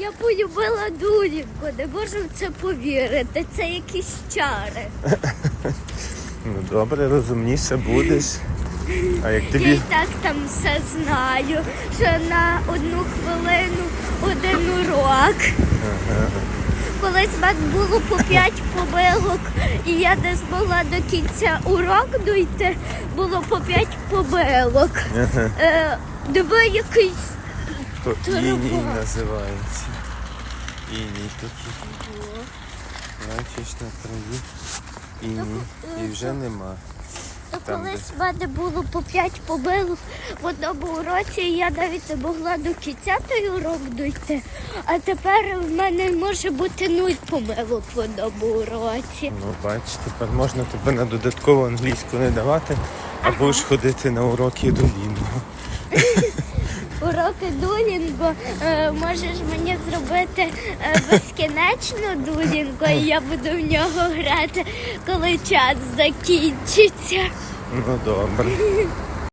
Я полюбила Дулінку, не можу в це повірити. Це якісь чари. Ну добре, розумніше будеш. А як Я і так там все знаю, що на одну хвилину один урок. Колись в мене було по п'ять помилок, і я не змогла до кінця урок дойти, було по п'ять помилок. Е, диви якийсь то іній називається. Іній такий. Бачиш на траві. Іній. І вже нема. Та Там, колись в мене було по п'ять помилок в одному уроці, і я навіть не могла до кінця той урок дойти. А тепер в мене може бути нуль помилок в одному уроці. Ну бач, тепер можна тебе на додаткову англійську не давати, а будеш ходити на уроки до Лінго. Уроки дулінго е, можеш мені зробити безкінечну дулінгу, і я буду в нього грати, коли час закінчиться. Ну добре.